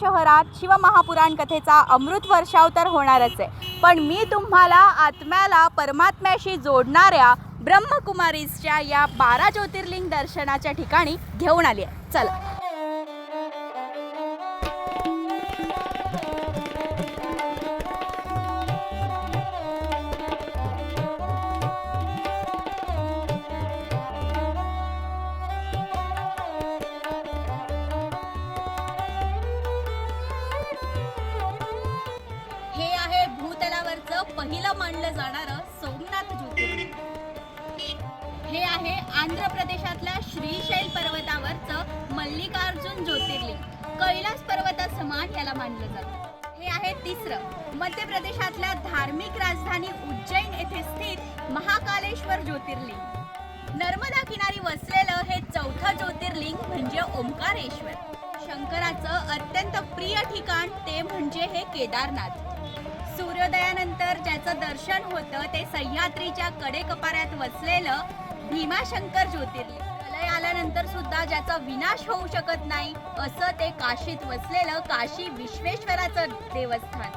शहरात शिवमहापुराण कथेचा अमृत वर्षाव तर होणारच आहे. पण मी तुम्हाला आत्म्याला परमात्म्याशी जोडणाऱ्या ब्रह्मकुमारीजच्या या बारा ज्योतिर्लिंग दर्शनाच्या ठिकाणी घेऊन आली आहे. चला. पहिलं मानलं जाणारं सोमनाथ ज्योतिर्लिंग. हे आहे आंध्र प्रदेशातल्या श्रीशैल पर्वतावरचं मल्लिकार्जुन ज्योतिर्लिंग. कैलास पर्वतासमान याला मानलं जातं. हे आहे तिसरं. मध्य प्रदेशातल्या धार्मिक राजधानी उज्जैन येथे स्थित महाकालेश्वर ज्योतिर्लिंग. नर्मदा किनारी वसलेलं हे चौथं ज्योतिर्लिंग म्हणजे ओंकारेश्वर. शंकराचं अत्यंत प्रिय ठिकाण ते म्हणजे हे केदारनाथ. सूर्योदयानंतर ज्याचं दर्शन होतं ते सह्याद्रीच्या कडेकपाऱ्यात वसलेलं भीमाशंकर ज्योतिर्लिंग. प्रलय आल्यानंतर सुद्धा ज्याचा विनाश होऊ शकत नाही असं ते काशीत वसलेलं काशी विश्वेश्वराचं देवस्थान.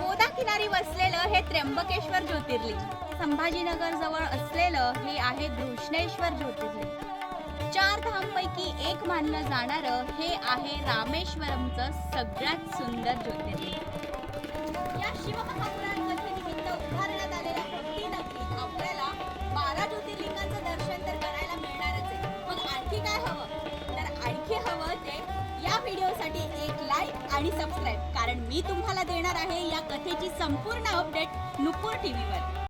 गोदा किनारी वसलेलं हे त्र्यंबकेश्वर ज्योतिर्लिंग. संभाजीनगर जवळ असलेलं हे आहे घृष्णेश्वर ज्योतिर्लिंग. चार धामपैकी एक मानलं जाणारं हे आहे रामेश्वरमचं सगळ्यात सुंदर ज्योतिर्लिंग. या शिवमहापुराण उभारण्यात आलेल्या भक्ती नगरीत आपल्याला बारा ज्योतिर्लिंगांचं दर्शन तर करायला मिळणारच आहे. मग आणखी काय हवं? तर आणखी हवं ते या व्हिडिओसाठी एक लाईक आणि सबस्क्राईब कारण मी तुम्हाला देणार आहे या कथेची संपूर्ण अपडेट नुपूर टीव्हीवर